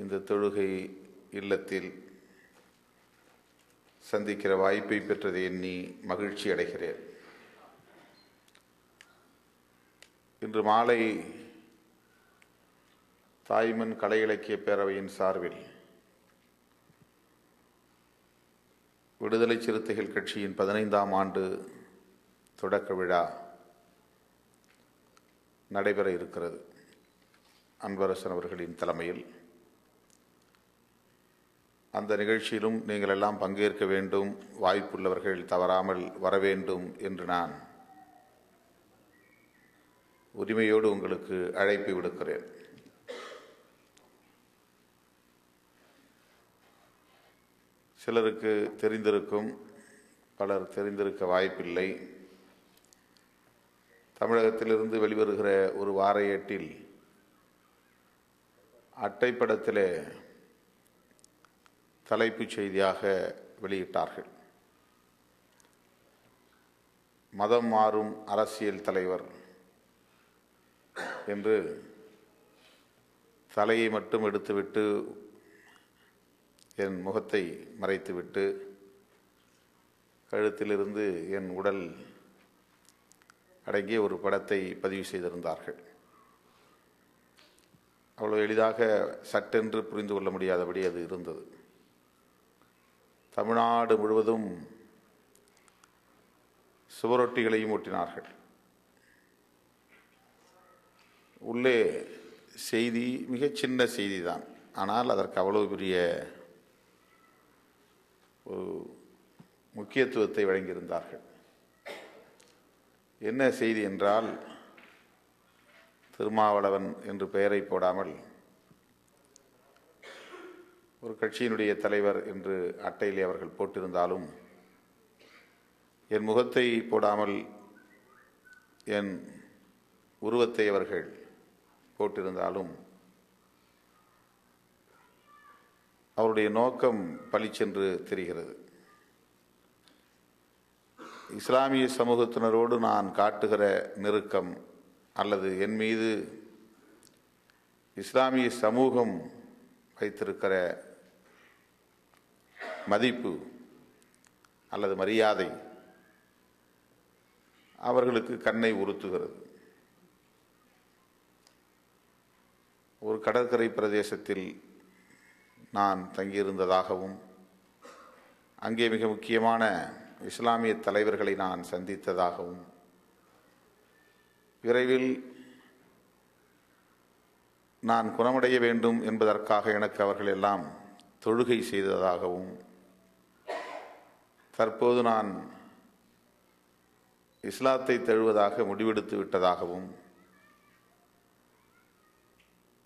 இந்த தொழுகை இல்லத்தில் சந்திக்கிற வாய்ப்பை பெற்றதை எண்ணி மகிழ்ச்சி அடைகிறேன். இன்று மாலை தாய்மன் கலை இலக்கிய பேரவையின் சார்பில் விடுதலை சிறுத்தைகள் கட்சியின் பதினைந்தாம் ஆண்டு தொடக்க விழா நடைபெற இருக்கிறது. அன்பரசன் அவர்களின் தலைமையில் அந்த நிகழ்ச்சியிலும் நீங்கள் எல்லாம் பங்கேற்க வேண்டும் வாய்ப்புள்ளவர்கள் தவறாமல் வர வேண்டும் என்று நான் உரிமையோடு உங்களுக்கு அழைப்பு விடுக்கிறேன். சிலருக்கு தெரிந்திருக்கும் பலர் தெரிந்திருக்க வாய்ப்பில்லை. தமிழகத்திலிருந்து வெளிவருகிற ஒரு வார ஏட்டில் அட்டைப்படத்திலே தலைப்புச் செய்தியாக வெளியிட்டார்கள். மதம் மாறும் அரசியல் தலைவர் என்று தலையை மட்டும் எடுத்துவிட்டு என் முகத்தை மறைத்துவிட்டு கழுத்திலிருந்து என் உடல் அடங்கிய ஒரு படத்தை பதிவு செய்திருந்தார்கள். அவ்வளோ எளிதாக சட்டென்று புரிந்து கொள்ள முடியாதபடி அது இருந்தது. தமிழ்நாடு முழுவதும் சுவரொட்டிகளையும் ஒட்டினார்கள் உள்ளே செய்தி மிகச் சின்ன செய்தி தான் ஆனால் அதற்கு அவ்வளவு பெரிய ஒரு முக்கியத்துவத்தை வழங்கியிருந்தார்கள். என்ன செய்தி என்றால் திருமாவளவன் என்று பெயரை போடாமல் ஒரு கட்சியினுடைய தலைவர் என்று அட்டையிலே அவர்கள் போட்டிருந்தாலும் என் முகத்தை போடாமல் என் உருவத்தை அவர்கள் போட்டிருந்தாலும் அவருடைய நோக்கம் பளிச்சென்று தெரிகிறது. இஸ்லாமிய சமூகத்தினரோடு நான் காட்டுகிற நெருக்கம் அல்லது என் மீது இஸ்லாமிய சமூகம் வைத்திருக்கிற மதிப்பு அல்லது மரியாதை அவர்களுக்கு கண்ணை உறுத்துகிறது. ஒரு கடற்கரை பிரதேசத்தில் நான் தங்கியிருந்ததாகவும் அங்கே மிக முக்கியமான இஸ்லாமிய தலைவர்களை நான் சந்தித்ததாகவும் விரைவில் நான் குணமடைய வேண்டும் என்பதற்காக எனக்கு அவர்கள் எல்லாம் தொழுகை செய்ததாகவும் தற்போது நான் இஸ்லாத்தை தழுவதாக முடிவெடுத்து விட்டதாகவும்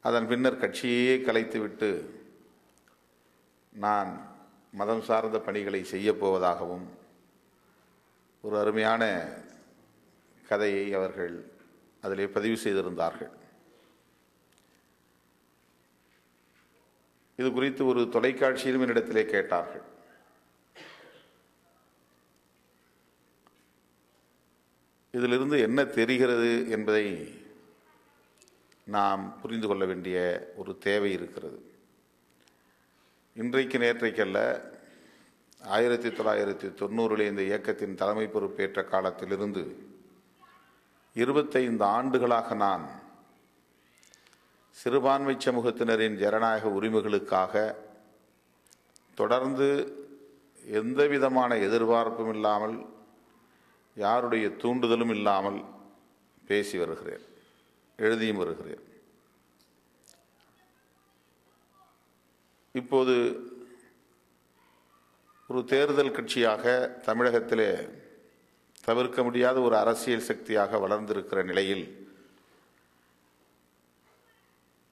அதன் பின்னர் கட்சியே கலைத்துவிட்டு நான் மதம் சார்ந்த பணிகளை செய்யப் போவதாகவும் ஒரு அருமையான கதையை அவர்கள் அதிலே பதிவு செய்திருந்தார்கள். இது குறித்து ஒரு தொலைக்காட்சியிலும் என்னிடத்திலே கேட்டார்கள். இதிலிருந்து என்ன தெரிகிறது என்பதை நாம் புரிந்து கொள்ள வேண்டிய ஒரு தேவை இருக்கிறது. இன்றைக்கு நேற்றைக்கல்ல ஆயிரத்தி தொள்ளாயிரத்தி தொண்ணூறில் இந்த இயக்கத்தின் தலைமை பொறுப்பேற்ற காலத்திலிருந்து இருபத்தைந்து ஆண்டுகளாக நான் சிறுபான்மை சமூகத்தினரின் ஜனநாயக உரிமைகளுக்காக தொடர்ந்து எந்த விதமான எதிர்பார்ப்பும் இல்லாமல் யாருடைய தூண்டுதலும் இல்லாமல் பேசி வருகிறேன் எழுதியும் வருகிறேன். இப்போது ஒரு தேர்தல் கட்சியாக தமிழகத்திலே தவிர்க்க முடியாத ஒரு அரசியல் சக்தியாக வளர்ந்திருக்கிற நிலையில்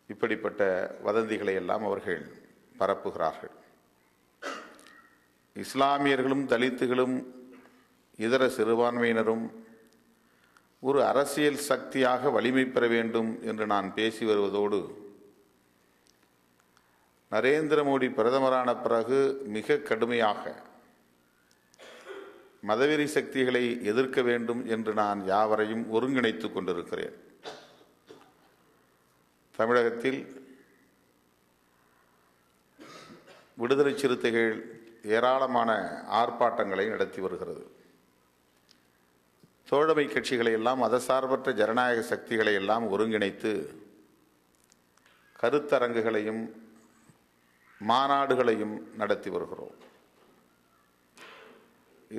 இப்படிப்பட்ட வதந்திகளை எல்லாம் அவர்கள் பரப்புகிறார்கள். இஸ்லாமியர்களும் தலித்துகளும் இதர சிறுபான்மையினரும் ஒரு அரசியல் சக்தியாக வலிமை பெற வேண்டும் என்று நான் பேசி வருவதோடு நரேந்திர மோடி பிரதமரான பிறகு மிக கடுமையாக மதவெறி சக்திகளை எதிர்க்க வேண்டும் என்று நான் யாவரையும் ஒருங்கிணைத்து கொண்டிருக்கிறேன். தமிழகத்தில் விடுதலை சிறுத்தைகள் ஏராளமான ஆர்ப்பாட்டங்களை நடத்தி வருகிறது. தோழமை கட்சிகளை எல்லாம் மதசார்பற்ற ஜனநாயக சக்திகளை எல்லாம் ஒருங்கிணைத்து கருத்தரங்குகளையும் மாநாடுகளையும் நடத்தி வருகிறோம்.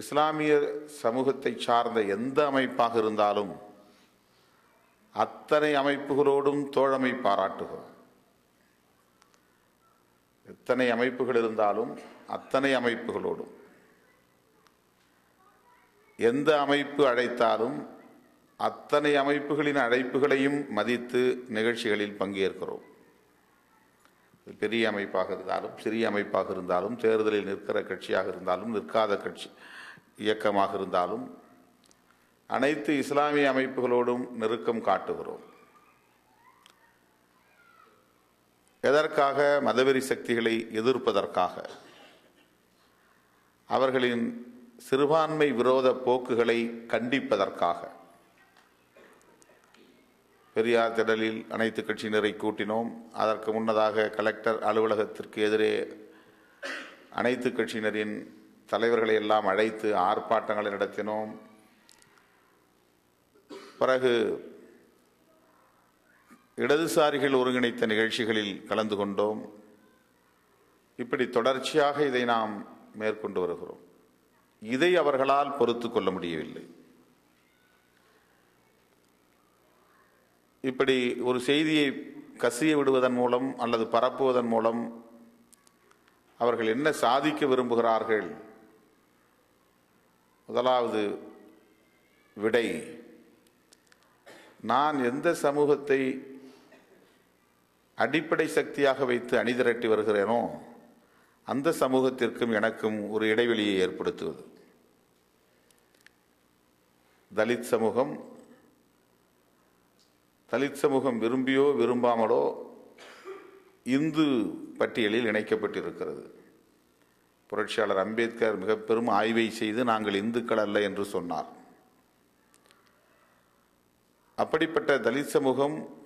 இஸ்லாமிய சமூகத்தை சார்ந்த எந்த அமைப்பாக இருந்தாலும் அத்தனை அமைப்புகளோடும் தோழமை பாராட்டுகிறோம் எத்தனை அமைப்புகள் இருந்தாலும் அத்தனை அமைப்புகளோடும். எந்த அமைப்பு அழைத்தாலும் அத்தனை அமைப்புகளின் அழைப்புகளையும் மதித்து நிகழ்ச்சிகளில் பங்கேற்கிறோம். பெரிய அமைப்பாக இருந்தாலும் சிறிய அமைப்பாக இருந்தாலும் தேர்தலில் நிற்கிற கட்சியாக இருந்தாலும் நிற்காத கட்சி இயக்கமாக இருந்தாலும் அனைத்து இஸ்லாமிய அமைப்புகளோடும் நெருக்கம் காட்டுகிறோம். எதற்காக மதவெறி சக்திகளை எதிர்ப்பதற்காக? அவர்களின் சிறுபான்மை விரோத போக்குகளை கண்டிப்பதற்காக. பெரியார் திடலில் அனைத்து கட்சியினரை கூட்டினோம். அதற்கு முன்னதாக கலெக்டர் அலுவலகத்திற்கு எதிரே அனைத்து கட்சியினரின் தலைவர்களை எல்லாம் அழைத்து ஆர்ப்பாட்டங்களை நடத்தினோம். பிறகு இடதுசாரிகள் ஒருங்கிணைத்த நிகழ்ச்சிகளில் கலந்து கொண்டோம். இப்படி தொடர்ச்சியாக இதை நாம் மேற்கொண்டு வருகிறோம். இதை அவர்களால் பொறுத்து கொள்ள முடியவில்லை. இப்படி ஒரு செய்தியை கசிய விடுவதன் மூலம் அல்லது பரப்புவதன் மூலம் அவர்கள் என்ன சாதிக்க விரும்புகிறார்கள்? முதலாவது விடை. நான் எந்த சமூகத்தை அடிப்படை சக்தியாக வைத்து அணிதிரட்டி வருகிறேனோ அந்த சமூகத்திற்கும் எனக்கும் ஒரு இடைவெளியை ஏற்படுத்துவது. தலித் சமூகம் தலித் சமூகம் விரும்பியோ விரும்பாமலோ இந்து பட்டியலில் இணைக்கப்பட்டிருக்கிறது. புரட்சியாளர் அம்பேத்கர் மிக பெரும் ஆய்வை செய்து நாங்கள் இந்துக்கள் அல்ல என்று சொன்னார். அப்படிப்பட்ட தலித் சமூகம்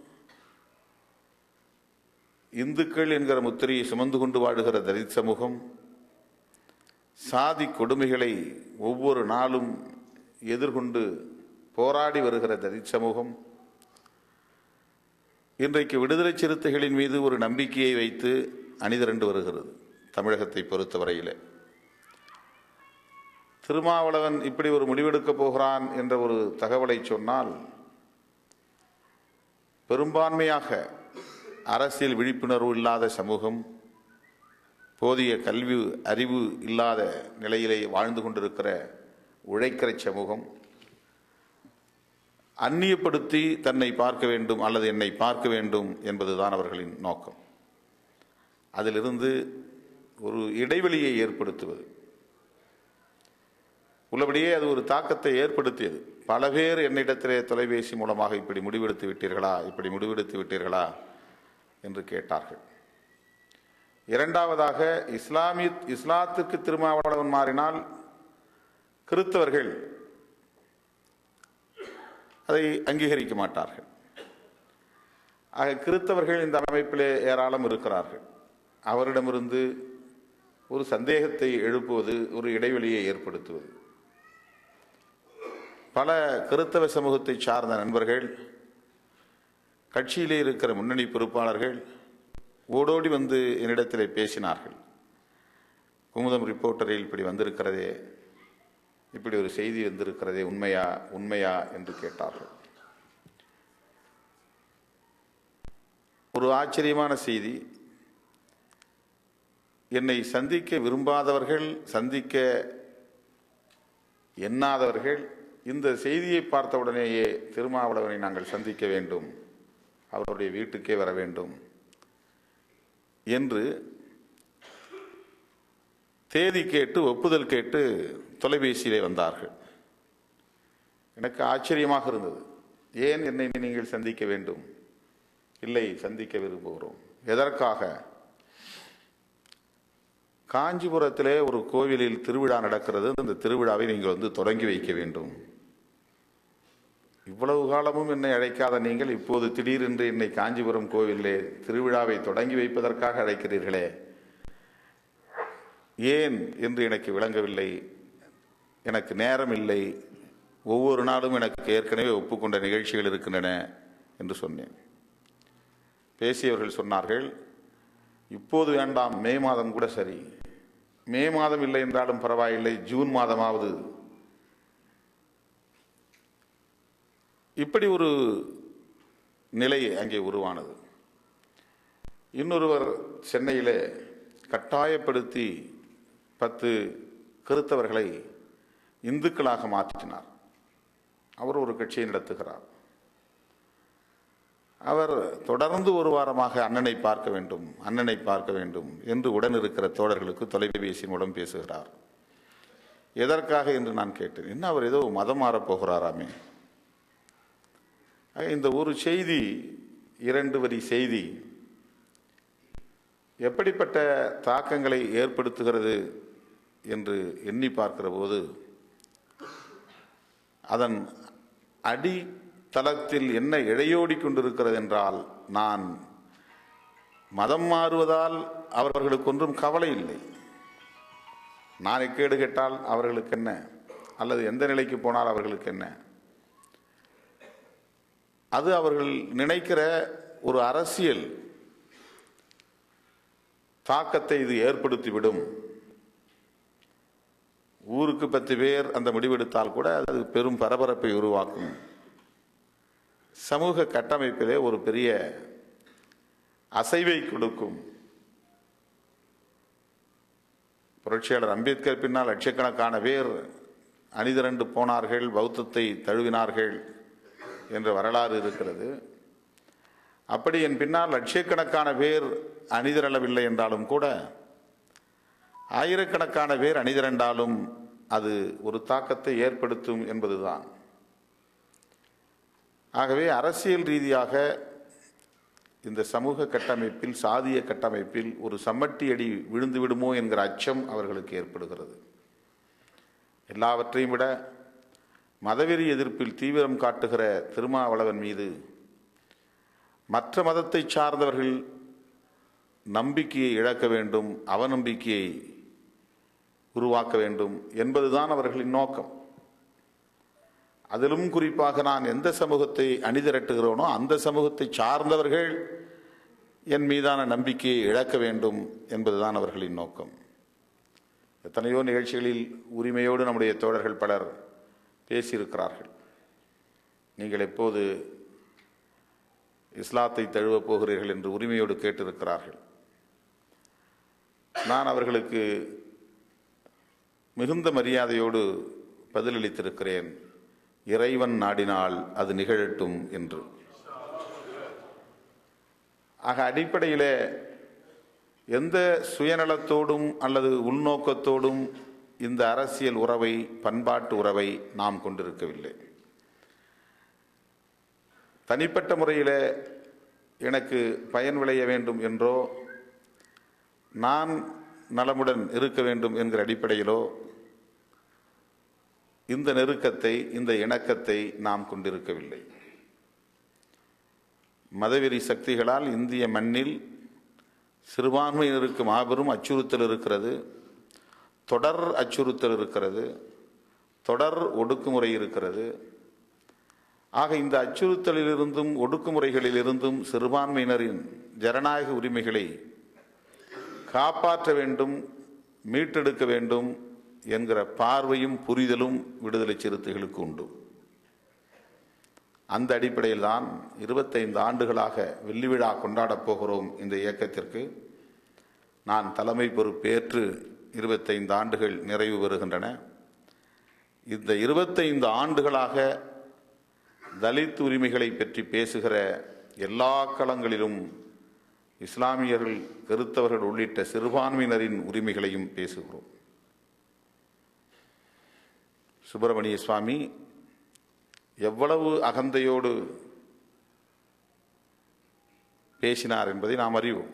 இந்துக்கள் என்கிற முத்திரையை சுமந்து கொண்டு வாழுகிற தலித் சமூகம் சாதி கொடுமைகளை ஒவ்வொரு நாளும் எதிர்கொண்டு போராடி வருகிற தலித் சமூகம் இன்றைக்கு விடுதலை சிறுத்தைகளின் மீது ஒரு நம்பிக்கையை வைத்து அணிதிரண்டு வருகிறது தமிழகத்தை பொறுத்தவரையில். திருமாவளவன் இப்படி ஒரு முடிவெடுக்கப் போகிறான் என்ற ஒரு தகவலை சொன்னால் பெரும்பான்மையாக அரசியல் விழிப்புணர்வு இல்லாத சமூகம் போதிய கல்வி அறிவு இல்லாத நிலையிலே வாழ்ந்து கொண்டிருக்கிற உழைக்கிற சமூகம் அந்நியப்படுத்தி தன்னை பார்க்க வேண்டும் அல்லது என்னை பார்க்க வேண்டும் என்பதுதான் அவர்களின் நோக்கம். அதிலிருந்து ஒரு இடைவெளியை ஏற்படுத்துவது. உள்ளபடியே அது ஒரு தாக்கத்தை ஏற்படுத்தியது. பல பேர் என்னிடத்திலே தொலைபேசி மூலமாக இப்படி முடிவெடுத்து விட்டீர்களா இப்படி முடிவெடுத்து விட்டீர்களா என்று கேட்டார்கள். இரண்டாவதாக இஸ்லாமிய இஸ்லாத்துக்கு திருமாவளவன் மாறினால் கிறித்தவர்கள் அதை அங்கீகரிக்க மாட்டார்கள். ஆக கிறித்தவர்கள் இந்த அமைப்பிலே ஏராளம் இருக்கிறார்கள். அவரிடமிருந்து ஒரு சந்தேகத்தை எழுப்புவது ஒரு இடைவெளியை ஏற்படுத்துவது. பல கிறித்தவ சமூகத்தை சார்ந்த நண்பர்கள் கட்சியிலே இருக்கிற முன்னணி பொறுப்பாளர்கள் ஓடோடி வந்து என்னிடத்திலே பேசினார்கள். குமுதம் ரிப்போர்ட்டரில் இப்படி வந்திருக்கிறதே. இப்படி ஒரு செய்தி வந்திருக்கிறதே உண்மையா உண்மையா என்று கேட்டார்கள். ஒரு ஆச்சரியமான செய்தி. என்னை சந்திக்க விரும்பாதவர்கள் சந்திக்க எண்ணாதவர்கள் இந்த செய்தியை பார்த்தவுடனேயே திருமாவளவனை நாங்கள் சந்திக்க வேண்டும். அவருடைய வீட்டுக்கே வர வேண்டும் என்று தேதி கேட்டு ஒப்புதல் கேட்டு தொலைபேசியிலே வந்தார்கள். எனக்கு ஆச்சரியமாக இருந்தது. ஏன் என்னை நீங்கள் சந்திக்க வேண்டும்? இல்லை சந்திக்க விரும்புகிறோம். எதற்காக? காஞ்சிபுரத்திலே ஒரு கோவிலில் திருவிழா நடக்கிறது. அந்த திருவிழாவை நீங்கள் வந்து தொடங்கி வைக்க வேண்டும். இவ்வளவு காலமும் என்னை அழைக்காத நீங்கள் இப்போது திடீரென்று என்னை காஞ்சிபுரம் கோவிலே திருவிழாவை தொடங்கி வைப்பதற்காக அழைக்கிறீர்களே. ஏன் என்று எனக்கு விளங்கவில்லை. எனக்கு நேரம் இல்லை ஒவ்வொரு நாளும் எனக்கு ஏற்கனவே ஒப்புக்கொண்ட நிகழ்ச்சிகள் இருக்கின்றன என்று சொன்னேன். பேசியவர்கள் சொன்னார்கள் இப்போது வேண்டாம் மே மாதம் கூட சரி. மே மாதம் இல்லை என்றாலும் பரவாயில்லை ஜூன் மாதமாவது. இப்படி ஒரு நிலை அங்கே உருவானது. இன்னொருவர் சென்னையிலே கட்டாயப்படுத்தி பத்து கிறித்தவர்களை இந்துக்களாக மாற்றினார். அவர் ஒரு கட்சியை நடத்துகிறார். அவர் தொடர்ந்து ஒரு வாரமாக அண்ணனை பார்க்க வேண்டும் அண்ணனை பார்க்க வேண்டும் என்று உடன் இருக்கிற தோழர்களுக்கு தொலைபேசி மூலம் பேசுகிறார். எதற்காக என்று நான் கேட்டேன். என்ன அவர் ஏதோ மதம் மாறப் போகிறாராமே. இந்த ஒரு செய்தி இரண்டு வரி செய்தி எப்படிப்பட்ட தாக்கங்களை ஏற்படுத்துகிறது என்று எண்ணி பார்க்கிற போது அதன் அடித்தளத்தில் என்ன இழையோடி கொண்டிருக்கிறது என்றால் நான் மதம் மாறுவதால் அவர்களுக்கு ஒன்றும் கவலை இல்லை. நான் கேடு கேட்டால் அவர்களுக்கு என்ன? அல்லது எந்த நிலைக்கு போனால் அவர்களுக்கு என்ன? அது அவர்கள் நினைக்கிற ஒரு அரசியல் தாக்கத்தை இது ஏற்படுத்திவிடும். ஊருக்கு பத்து பேர் அந்த முடிவெடுத்தால் கூட அது பெரும் பரபரப்பை உருவாக்கும். சமூக கட்டமைப்பிலே ஒரு பெரிய அசைவை கொடுக்கும். புரட்சியாளர் அம்பேத்கர் பின்னால் லட்சக்கணக்கான பேர் அணிதிரண்டு போனார்கள் பௌத்தத்தை தழுவினார்கள் என்ற வரலாறு இருக்கிறது. அப்படி என் பின்னால் லட்சக்கணக்கான பேர் அணிதிரளவில்லை என்றாலும் கூட ஆயிரக்கணக்கான பேர் அணிதிரண்டாலும் அது ஒரு தாக்கத்தை ஏற்படுத்தும் என்பதுதான். ஆகவே அரசியல் ரீதியாக இந்த சமூக கட்டமைப்பில் சாதிய கட்டமைப்பில் ஒரு சம்மட்டி அடி விழுந்து விடுமோ என்கிற அச்சம் அவர்களுக்கு ஏற்படுகிறது. எல்லாவற்றையும் விட மதவெறி எதிர்ப்பில் தீவிரம் காட்டுகிற திருமாவளவன் மீது மற்ற மதத்தை சார்ந்தவர்கள் நம்பிக்கையை இழக்க வேண்டும் அவநம்பிக்கையை உருவாக்க வேண்டும் என்பதுதான் அவர்களின் நோக்கம். அதிலும் குறிப்பாக நான் எந்த சமூகத்தை அணிதிரட்டுகிறோனோ அந்த சமூகத்தை சார்ந்தவர்கள் என் மீதான நம்பிக்கையை இழக்க வேண்டும் என்பதுதான் அவர்களின் நோக்கம். எத்தனையோ நிகழ்ச்சிகளில் உரிமையோடு நம்முடைய தோழர்கள் பலர் பேசியிருக்கிறார்கள். நீங்கள் எப்போது இஸ்லாத்தை தழுவப் போகிறீர்கள் என்று உரிமையோடு கேட்டிருக்கிறார்கள். நான் அவர்களுக்கு மிகுந்த மரியாதையோடு பதிலளித்திருக்கிறேன். இறைவன் நாடினால் அது நிகழட்டும் என்று. ஆக அடிப்படையிலே எந்த சுயநலத்தோடும் அல்லது உள்நோக்கத்தோடும் இந்த அரசியல் உறவை பண்பாட்டு உறவை நாம் கொண்டிருக்கவில்லை. தனிப்பட்ட முறையில் எனக்கு பயன் விளைய வேண்டும் என்றோ நான் நலமுடன் இருக்க வேண்டும் என்கிற அடிப்படையிலோ இந்த நெருக்கத்தை இந்த இணக்கத்தை நாம் கொண்டிருக்கவில்லை. மதவெறி சக்திகளால் இந்திய மண்ணில் சிறுபான்மையினருக்கு மாபெரும் அச்சுறுத்தல் இருக்கிறது தொடர் அச்சுறுத்தல் இருக்கிறது தொடர் ஒடுக்குமுறை இருக்கிறது. ஆக இந்த அச்சுறுத்தலிலிருந்தும் ஒடுக்குமுறைகளிலிருந்தும் சிறுபான்மையினரின் ஜனநாயக உரிமைகளை காப்பாற்ற வேண்டும் மீட்டெடுக்க வேண்டும் என்கிற பார்வையும் புரிதலும் விடுதலை சிறுத்தைகளுக்கு உண்டு. அந்த அடிப்படையில் தான் இருபத்தைந்து ஆண்டுகளாக வெள்ளி விழா கொண்டாடப் போகிறோம் இந்த இயக்கத்திற்கு. நான் தலைமை பொறுப்பேற்று இருபத்தைந்து ஆண்டுகள் நிறைவு பெறுகின்றன. இந்த இருபத்தைந்து ஆண்டுகளாக தலித் உரிமைகளை பற்றி பேசுகிற எல்லா களங்களிலும் இஸ்லாமியர்கள் கருத்தவர்கள் உள்ளிட்ட சிறுபான்மையினரின் உரிமைகளையும் பேசுகிறோம். சுப்பிரமணிய சுவாமி எவ்வளவு அகந்தையோடு பேசினார் என்பதை நாம் அறிவோம்.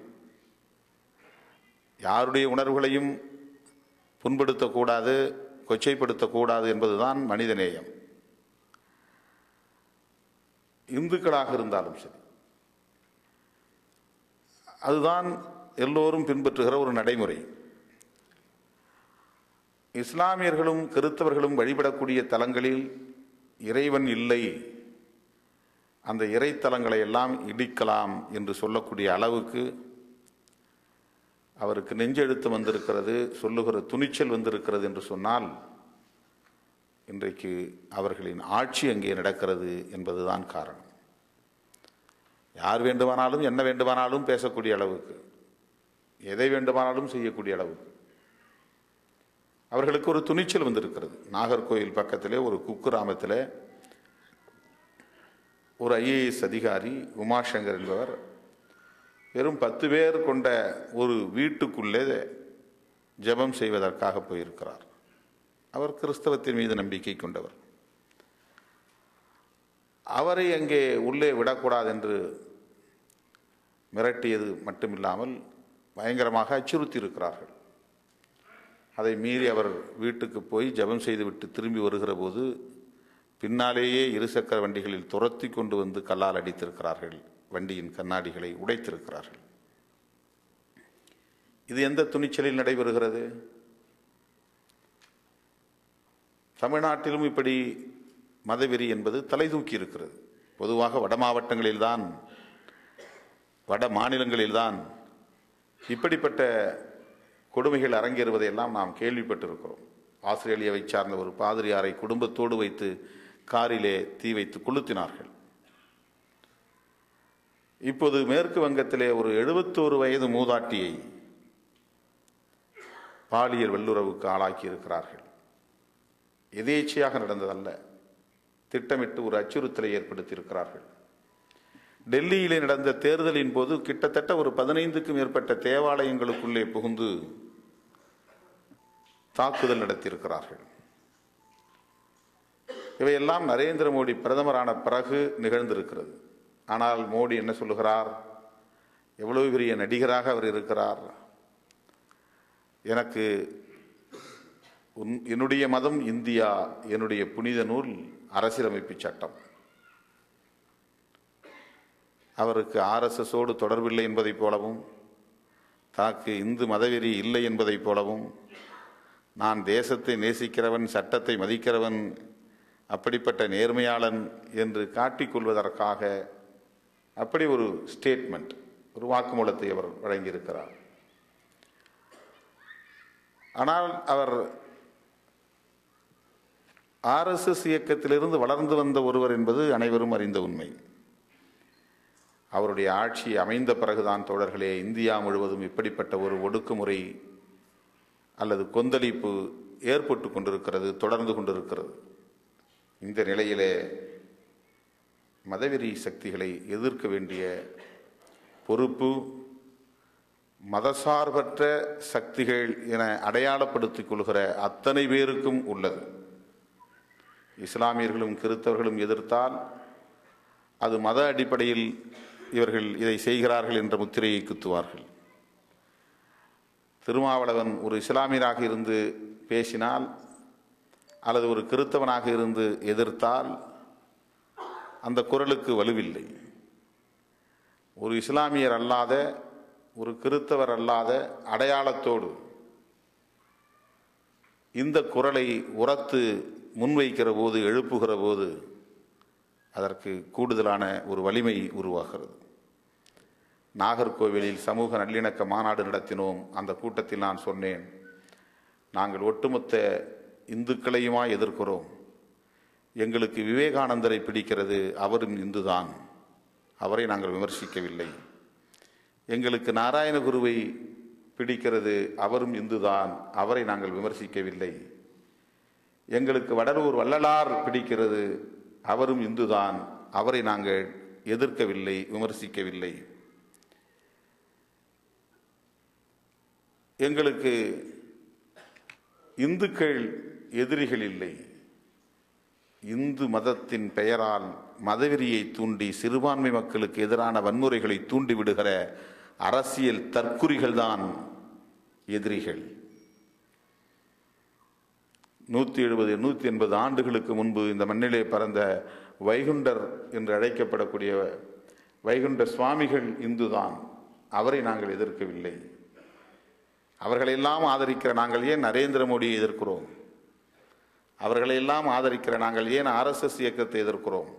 யாருடைய உணர்வுகளையும் புண்படுத்தக்கூடாது கொச்சைப்படுத்தக்கூடாது என்பதுதான் மனிதநேயம். இந்துக்களாக இருந்தாலும் சரி அதுதான் எல்லோரும் பின்பற்றுகிற ஒரு நடைமுறை. இஸ்லாமியர்களும் கிறித்தவர்களும் வழிபடக்கூடிய தலங்களில் இறைவன் இல்லை. அந்த இறைத்தலங்களை எல்லாம் இடிக்கலாம் என்று சொல்லக்கூடிய அளவுக்கு அவருக்கு நெஞ்செழுத்து வந்திருக்கிறது சொல்லுகிற துணிச்சல் வந்திருக்கிறது என்று சொன்னால் இன்றைக்கு அவர்களின் ஆட்சி அங்கே நடக்கிறது என்பதுதான் காரணம். யார் வேண்டுமானாலும் என்ன வேண்டுமானாலும் பேசக்கூடிய அளவுக்கு எதை வேண்டுமானாலும் செய்யக்கூடிய அளவுக்கு. அவர்களுக்கு ஒரு துணிச்சல் வந்திருக்கிறது. நாகர்கோயில் பக்கத்திலே ஒரு குக்கிராமத்தில் ஒரு ஐஏஎஸ் அதிகாரி உமாசங்கர் என்பவர் வெறும் பத்து பேர் கொண்ட ஒரு வீட்டுக்குள்ளே ஜெபம் செய்வதற்காக போயிருக்கிறார். அவர் கிறிஸ்தவத்தின் மீது நம்பிக்கை கொண்டவர். அவரை அங்கே உள்ளே விடக்கூடாது என்று மிரட்டியது மட்டுமில்லாமல் பயங்கரமாக அச்சுறுத்தி இருக்கிறார்கள் அதை மீறி அவர் வீட்டுக்கு போய் ஜெபம் செய்துவிட்டு திரும்பி வருகிற போது பின்னாலேயே இருசக்கர வண்டிகளில் துரத்தி கொண்டு வந்து கல்லால் அடித்திருக்கிறார்கள். வண்டியின் கண்ணாடிகளை உடைத்திருக்கிறார்கள். இது எந்த துணிச்சலில் நடைபெறுகிறது? தமிழ்நாட்டிலும் இப்படி மதவெறி என்பது தலை தூக்கி இருக்கிறது. பொதுவாக வட மாவட்டங்களில்தான் வட மாநிலங்களில்தான் இப்படிப்பட்ட கொடுமைகள் அரங்கேறுவதையெல்லாம் நாம் கேள்விப்பட்டிருக்கிறோம். ஆஸ்திரேலியாவை சார்ந்த ஒரு பாதிரியாரை குடும்பத்தோடு வைத்து காரிலே தீ வைத்து கொளுத்தினார்கள். இப்போது மேற்கு வங்கத்திலே ஒரு எழுபத்தோரு வயது மூதாட்டியை பாலியல் வல்லுறவுக்கு ஆளாக்கி இருக்கிறார்கள் எதேச்சையாக நடந்ததல்ல. திட்டமிட்டு ஒரு அச்சுறுத்தலை ஏற்படுத்தியிருக்கிறார்கள். டெல்லியிலே நடந்த தேர்தலின் போது கிட்டத்தட்ட ஒரு பதினைந்துக்கும் மேற்பட்ட தேவாலயங்களுக்குள்ளே புகுந்து தாக்குதல் நடத்தியிருக்கிறார்கள். இவையெல்லாம் நரேந்திர மோடி பிரதமரான பிறகு நிகழ்ந்திருக்கிறது. ஆனால் மோடி என்ன சொல்லுகிறார்? எவ்வளவு பெரிய நடிகராக அவர் இருக்கிறார்? எனக்கு உன் என்னுடைய மதம் இந்தியா என்னுடைய புனித நூல் அரசியலமைப்பு சட்டம். அவருக்கு ஆர்எஸ்எஸோடு தொடர்பில்லை என்பதைப் போலவும் தனக்கு இந்து மதவெறி இல்லை என்பதைப் போலவும் நான் தேசத்தை நேசிக்கிறவன் சட்டத்தை மதிக்கிறவன் அப்படிப்பட்ட நேர்மையாளன் என்று காட்டிக்கொள்வதற்காக அப்படி ஒரு ஸ்டேட்மெண்ட் ஒரு வாக்குமூலத்தை அவர் வழங்கியிருக்கிறார். ஆனால் அவர் ஆர்எஸ்எஸ் இயக்கத்திலிருந்து வளர்ந்து வந்த ஒருவர் என்பது அனைவரும் அறிந்த உண்மை. அவருடைய ஆட்சி அமைந்த பிறகுதான் தோழர்களே இந்தியா முழுவதும் இப்படிப்பட்ட ஒரு ஒடுக்குமுறை அல்லது கொந்தளிப்பு ஏற்பட்டு கொண்டிருக்கிறது தொடர்ந்து கொண்டிருக்கிறது. இந்த நிலையிலே மதவெறி சக்திகளை எதிர்க்க வேண்டிய பொறுப்பு மதசார்பற்ற சக்திகள் என அடையாளப்படுத்திக் கொள்கிற அத்தனை பேருக்கும் உள்ளது. இஸ்லாமியர்களும் கிறித்தவர்களும் எதிர்த்தால் அது மத அடிப்படையில் இவர்கள் இதை செய்கிறார்கள் என்ற முத்திரையை குத்துவார்கள். திருமாவளவன் ஒரு இஸ்லாமியராக இருந்து பேசினால் அல்லது ஒரு கிறித்தவனாக இருந்து எதிர்த்தால் அந்த குரலுக்கு வலுவில்லை. ஒரு இஸ்லாமியர் அல்லாத ஒரு கிறித்தவர் அல்லாத அடையாளத்தோடு இந்த குரலை உரத்து முன்வைக்கிற போது எழுப்புகிற போது அதற்கு கூடுதலான ஒரு வலிமை உருவாகிறது. நாகர்கோவிலில் சமூக நல்லிணக்க மாநாடு நடத்தினோம். அந்த கூட்டத்தில் நான் சொன்னேன் நாங்கள் ஒட்டுமொத்த இந்துக்களையுமா எதிர்க்கிறோம்? எங்களுக்கு விவேகானந்தரை பிடிக்கிறது அவரும் இந்துதான். அவரை நாங்கள் விமர்சிக்கவில்லை. எங்களுக்கு நாராயணகுருவை பிடிக்கிறது அவரும் இந்துதான். அவரை நாங்கள் விமர்சிக்கவில்லை. எங்களுக்கு வடலூர் வள்ளலார் பிடிக்கிறது அவரும் இந்துதான். அவரை நாங்கள் எதிர்க்கவில்லை விமர்சிக்கவில்லை. எங்களுக்கு இந்துக்கள் எதிரிகள் இல்லை. இந்து மதத்தின் பெயரால் மதவெறியை தூண்டி சிறுபான்மை மக்களுக்கு எதிரான வன்முறைகளை தூண்டிவிடுகிற அரசியல் தற்குறிகள்தான் எதிரிகள். நூற்றி எழுபது நூற்றி எண்பது ஆண்டுகளுக்கு முன்பு இந்த மண்ணிலே பறந்த வைகுண்டர் என்று அழைக்கப்படக்கூடிய வைகுண்ட சுவாமிகள் இந்துதான். அவரை நாங்கள் எதிர்க்கவில்லை. அவர்களையெல்லாம் ஆதரிக்கிற நாங்கள் ஏன் நரேந்திர மோடியை எதிர்க்கிறோம்? அவர்களையெல்லாம் ஆதரிக்கிற நாங்கள் ஏன் ஆர்எஸ்எஸ் இயக்கத்தை எதிர்க்கிறோம்?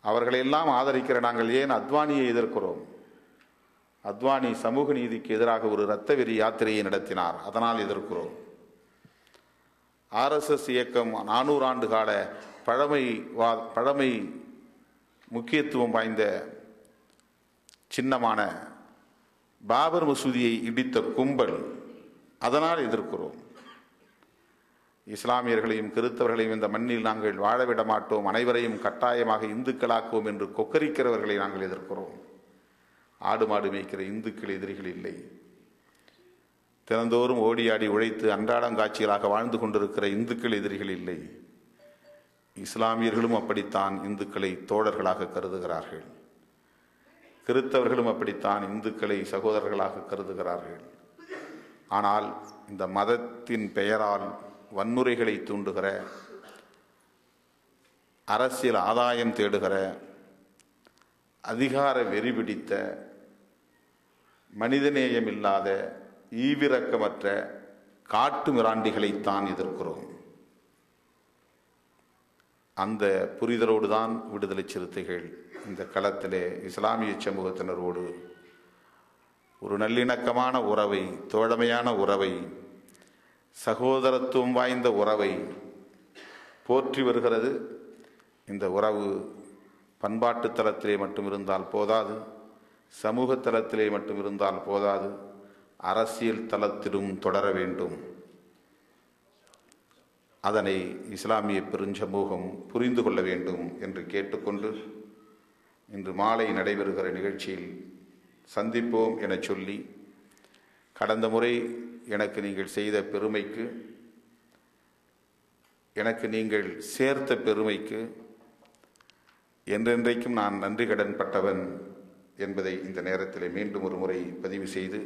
அவர்களையெல்லாம் ஆதரிக்கிற நாங்கள் ஏன் அத்வானியை எதிர்க்கிறோம்? அத்வானி சமூக நீதிக்கு எதிராக ஒரு இரத்த வெறி யாத்திரையை நடத்தினார். அதனால் எதிர்க்கிறோம். ஆர்எஸ்எஸ் இயக்கம் நானூறு ஆண்டு கால பழமை வா பழமை முக்கியத்துவம் வாய்ந்த சின்னமான பாபர் மசூதியை இடித்த கும்பல் அதனால் எதிர்க்கிறோம். இஸ்லாமியர்களையும் கிறித்தவர்களையும் இந்த மண்ணில் நாங்கள் வாழவிட மாட்டோம். அனைவரையும் கட்டாயமாக இந்துக்களாக்குவோம் என்று கொக்கரிக்கிறவர்களை நாங்கள் எதிர்க்கிறோம். ஆடு மாடு மேய்க்கிற இந்துக்கள் எதிரிகள் இல்லை. தினந்தோறும் ஓடியாடி உழைத்து உழைத்து அன்றாடங்காட்சிகளாக வாழ்ந்து கொண்டிருக்கிற இந்துக்கள் எதிரிகள் இல்லை. இஸ்லாமியர்களும் அப்படித்தான் இந்துக்களை தோழர்களாக கருதுகிறார்கள். கிறித்தவர்களும் அப்படித்தான் இந்துக்களை சகோதரர்களாக கருதுகிறார்கள். ஆனால் இந்த மதத்தின் பெயரால் வன்முறைகளை தூண்டுகிற அரசியல் ஆதாயம் தேடுகிற அதிகார வெறி பிடித்த மனிதநேயம் இல்லாத ஈவிரக்கமற்ற காட்டு மிராண்டிகளைத்தான் எதிர்க்கிறோம். அந்த புரிதலோடு தான் விடுதலை சிறுத்தைகள் இந்த களத்திலே இஸ்லாமிய சமூகத்தினரோடு ஒரு நல்லிணக்கமான உறவை தோழமையான உறவை சகோதரத்துவம் வாய்ந்த உறவை போற்றி வருகிறது. இந்த உறவு பண்பாட்டு தளத்திலே மட்டும் இருந்தால் போதாது சமூக தளத்திலே மட்டும் இருந்தால் போதாது. அரசியல் தளத்திலும் தொடர வேண்டும். அதனை இஸ்லாமிய பெருஞ்சமூகம் புரிந்து கொள்ள வேண்டும் என்று கேட்டுக்கொண்டு இன்று மாலை நடைபெறுகிற நிகழ்ச்சியில் சந்திப்போம் என சொல்லி கடந்த முறை எனக்கு நீங்கள் செய்த பெருமைக்கு எனக்கு நீங்கள் சேர்த்த பெருமைக்கு என்றென்றைக்கும் நான் நன்றி கடன் பட்டவன் என்பதை இந்த நேரத்தில் மீண்டும் ஒரு முறை பதிவு செய்து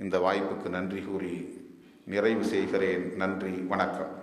இந்த வாய்ப்புக்கு நன்றி கூறி நிறைவு செய்கிறேன். நன்றி வணக்கம்.